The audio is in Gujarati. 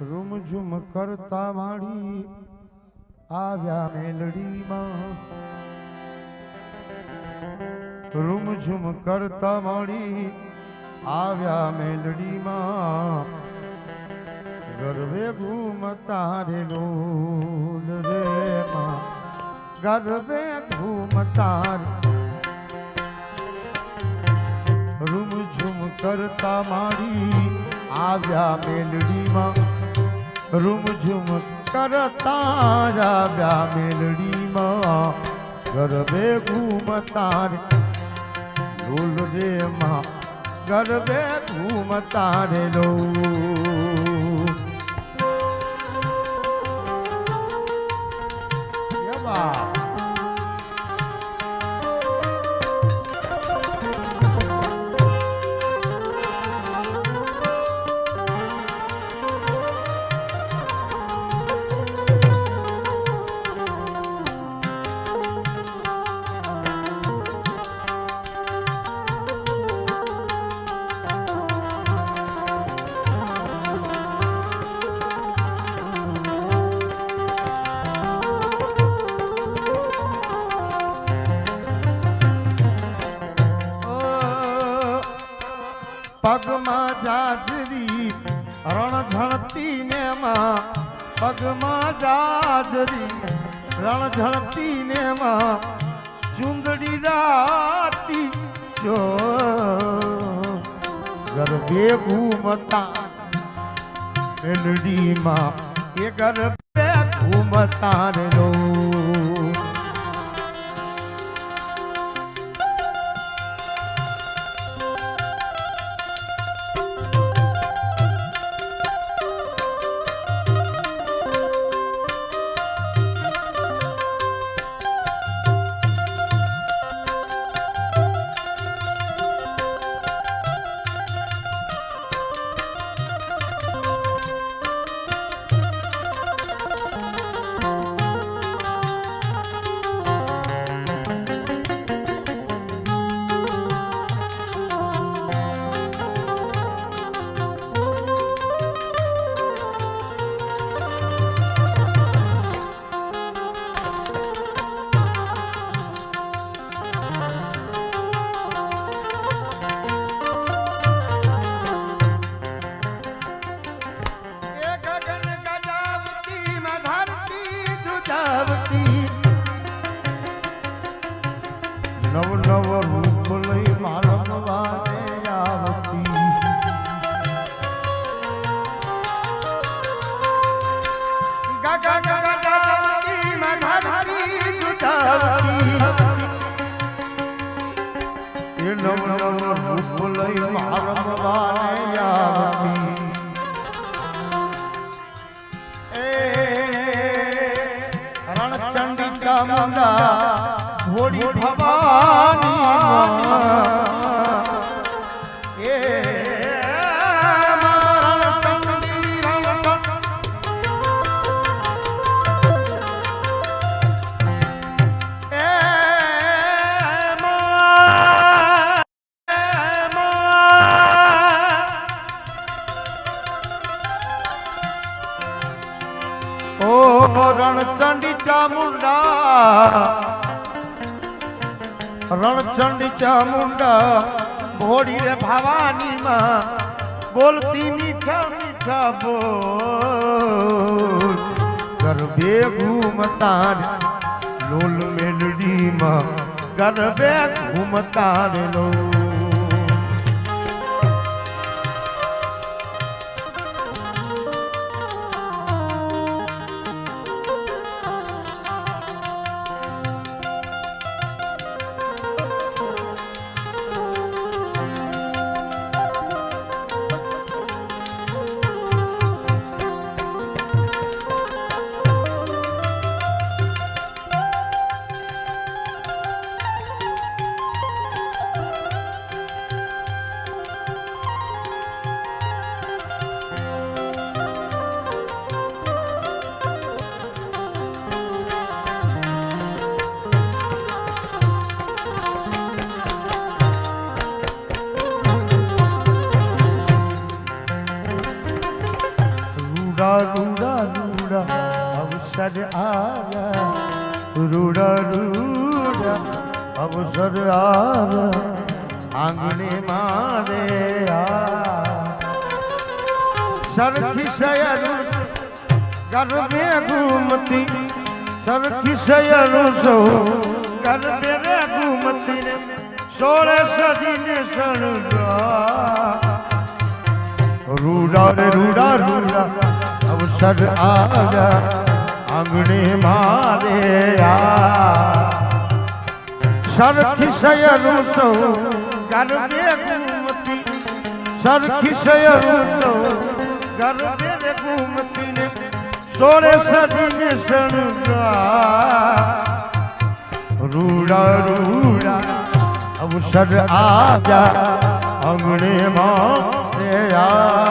રૂમઝુમ કરતા માડી આવ્યા મેલડીમાં. રૂમઝુમ કરતા માડી આવ્યા મેલડીમાં. ગરબે ઘૂમતા રે લોલ રે માં. ગરબે ઘૂમતા રૂમઝુમ કરતા માડી આવ્યા મેલડીમાં. રૂમઝુમ કરતા આવ્યા મેલડીમાં ગરબે ઘૂમતાર. ઢોલ રે માં ગરબે ઘૂમતા રે લો. પગમાં જાજરી રણ ઝણતી ને માં. પગમાં જાજરી રણ ઝણતી ને માં. ચુંદડી રાતી જો ગરબે ઘૂમતા મેલડીમાં એ ગરબે ઘૂમતા લો એ નવ નવ રૂપ લઈ માલમવાને આવતી રણચંડી ચામુંડા ઘોડી ભવાની રણચંડી ચામુંડા રણચંડી ચામુંડા ઘોડી રે ભવાની માં બોલતી મીઠા મીઠા બોલ. ગરબે ઘૂમતા લોલ મેલડી માં ગરબે ઘૂમતા લોલ રૂડા રૂડા, અવસર આવ્યા રૂડા રૂડા, અવસર આવ્યા આંગણે મારે સરખી શયનું ગરબે ઘૂમતી સરખી શયનું સૌ ગરબે રે ઘૂમતી સોળે સદીને શણગા રૂડા રે, રૂડા રૂડા અવસર આવ્યા આંગણે મારે સરખી સયરું સૌ ગરબે ઘૂમતી, સરખી સયરું સૌ ગરબે ગુમતી ને સોળે સદીને શણગા રૂડા રૂડા, અવસર આવ્યા અંગણે માં રે આ.